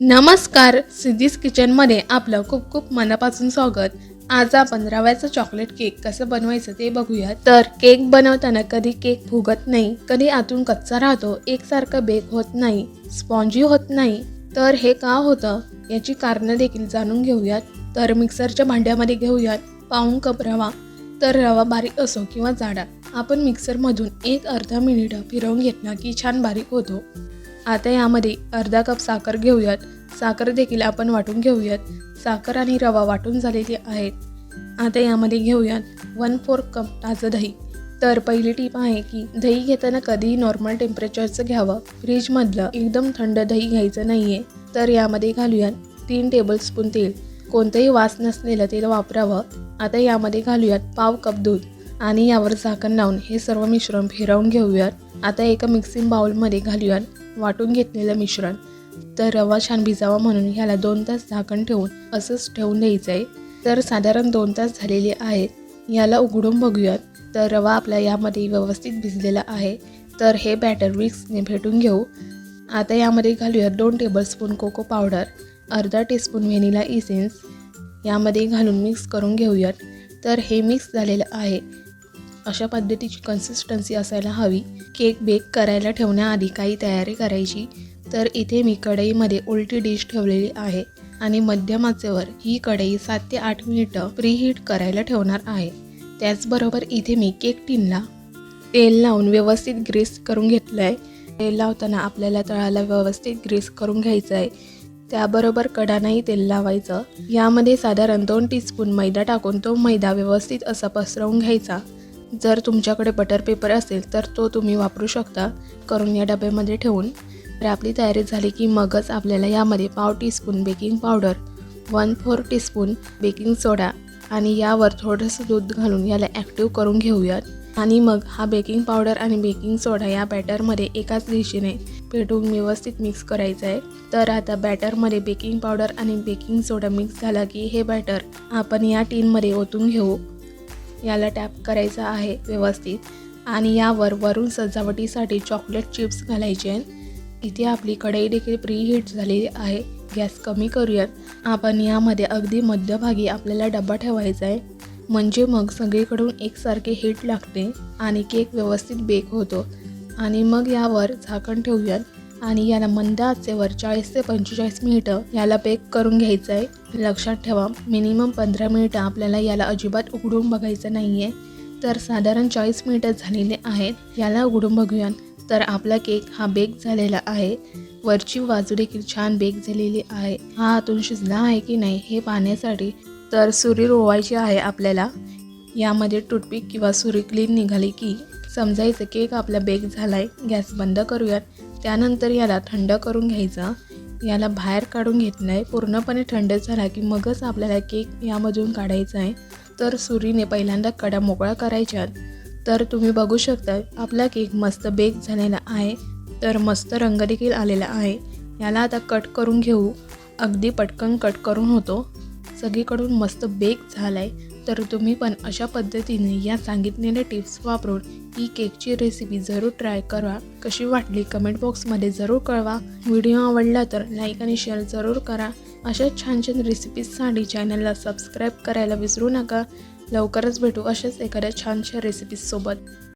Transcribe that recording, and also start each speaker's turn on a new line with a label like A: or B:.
A: नमस्कार सिद्धीज किचनमध्ये आपलं खूप खूप मनापासून स्वागत. आज आपण रव्याचं चॉकलेट केक कसं बनवायचं ते बघूया तर केक बनवताना कधी केक फुगत नाही कधी आतून कच्चा राहतो एकसारखं बेक होत नाही स्पॉन्जी होत नाही तर हे का होतं याची कारणं देखील जाणून घेऊयात. तर मिक्सरच्या भांड्यामध्ये घेऊयात पाऊण कप रवा. तर रवा बारीक असो किंवा जाडा आपण मिक्सरमधून एक अर्धा मिनिट फिरवून घेतला की छान बारीक होतो. आता यामध्ये अर्धा कप साखर घेऊयात. साखर देखील आपण वाटून घेऊयात. साखर आणि रवा वाटून झालेली आहेत. आता यामध्ये घेऊयात वन फोर कप ताजं दही. तर पहिली टीप आहे की दही घेताना कधीही नॉर्मल टेम्परेचरचं घ्यावं. फ्रीजमधलं एकदम थंड दही घ्यायचं नाही आहे तर यामध्ये घालूयात तीन टेबलस्पून तेल. कोणतंही वास नसलेलं तेल वापरावं. आता यामध्ये घालूयात पाव कप दूध. आणि यावर झाकण लावून हे सर्व मिश्रण फिरवून घेऊयात. आता एका मिक्सिंग बाउलमध्ये घालूयात वाटून घेतलेलं मिश्रण. तर रवा छान भिजावा म्हणून ह्याला दोन तास झाकण ठेवून असंच ठेवून द्यायचं आहे तर साधारण दोन तास झालेले आहेत. याला उघडून बघूयात. तर रवा आपला यामध्ये व्यवस्थित भिजलेला आहे. तर हे बॅटर विक्सने भेटून घेऊ. आता यामध्ये घालूयात दोन टेबलस्पून कोको पावडर अर्धा टीस्पून व्हेनिला इसेन्स यामध्ये घालून मिक्स करून घेऊयात. तर हे मिक्स झालेलं आहे. अशा पद्धतीची कन्सिस्टन्सी असायला हवी. केक बेक करायला ठेवण्याआधी काही तयारी करायची. तर इथे मी कढईमध्ये उलटी डिश ठेवलेली आहे आणि मध्यम आचेवर ही कढई सात ते आठ मिनिटं प्रीहीट करायला ठेवणार आहे. त्याचबरोबर इथे मी केक टिनला तेल लावून व्यवस्थित ग्रीस करून घेतलं आहे तेल लावताना आपल्याला तळाला व्यवस्थित ग्रीस करून घ्यायचं आहे त्याबरोबर कडानाही तेल लावायचं. यामध्ये साधारण दोन टीस्पून मैदा टाकून तो मैदा व्यवस्थित असा पसरवून घ्यायचा. जर तुमच्याकडे बटर पेपर असेल तर तो तुम्ही वापरू शकता. करून या डब्यामध्ये ठेवून. तर आपली तयारी झाली की मगच आपल्याला यामध्ये पाव teaspoon baking powder one four teaspoon baking soda आणि यावर थोडंसं दूध घालून याला ॲक्टिव्ह करून घेऊयात. आणि मग हा बेकिंग पावडर आणि बेकिंग सोडा या बॅटरमध्ये एकाच दिशेने पेटवून व्यवस्थित मिक्स करायचं आहे. तर आता बॅटरमध्ये बेकिंग पावडर आणि बेकिंग सोडा मिक्स झाला की हे बॅटर आपण या टीनमध्ये ओतून घेऊ. याला टॅप करायचं आहे व्यवस्थित. आणि यावर वरून सजावटीसाठी चॉकलेट चिप्स घालायचे आहेत. इथे आपली कढई देखील प्रीहीट झालेली आहे. गॅस कमी करूयात. आपण यामध्ये अगदी मध्यभागी आपल्याला डबा ठेवायचा आहे. म्हणजे मग सगळीकडून एकसारखे हीट लागते आणि केक व्यवस्थित बेक होतो. आणि मग यावर झाकण ठेवूयात. आणि याला मंद आचेवर चाळीस ते पंचेचाळीस मिनिटं याला बेक करून घ्यायचं आहे. लक्षात ठेवा मिनिमम पंधरा मिनिटं आपल्याला याला अजिबात उघडून बघायचं नाही आहे तर साधारण चाळीस मिनिटं झालेले आहेत याला उघडून बघूयात. तर आपला केक हा बेक झालेला आहे. वरची बाजू देखील छान बेक झालेली आहे. हा आतून शिजला आहे की नाही हे पाहण्यासाठी तर सुरी रोवायची आहे आपल्याला. यामध्ये टूथपिक किंवा सुरी क्लीन निघाली की समजायचं केक आपला बेक झाला आहे गॅस बंद करूयात. त्यानंतर याला थंड करून घ्यायचा. याला बाहेर काढून घेतलं आहे पूर्णपणे थंड झाला की मगच आपल्याला केक यामधून काढायचा आहे. तर सुरीने पहिल्यांदा कडा मोकळा करायच्या. तर तुम्ही बघू शकता आपला केक मस्त बेक झालेला आहे. तर मस्त रंग देखील आलेला आहे. याला आता कट करून घेऊ. अगदी पटकन कट करून होतो. सगळीकडून मस्त बेक झाला आहे तर तुम्ही पण अशा पद्धतीने या सांगितलेल्या टिप्स वापरून ही केकची रेसिपी जरूर ट्राय करा. कशी वाटली कमेंट बॉक्समध्ये जरूर कळवा. व्हिडिओ आवडला तर लाईक आणि शेअर जरूर करा. अशाच छान छान रेसिपीजसाठी चॅनलला सबस्क्राईब करायला विसरू नका. लवकरच भेटू अशाच एखाद्या छानशा रेसिपीजसोबत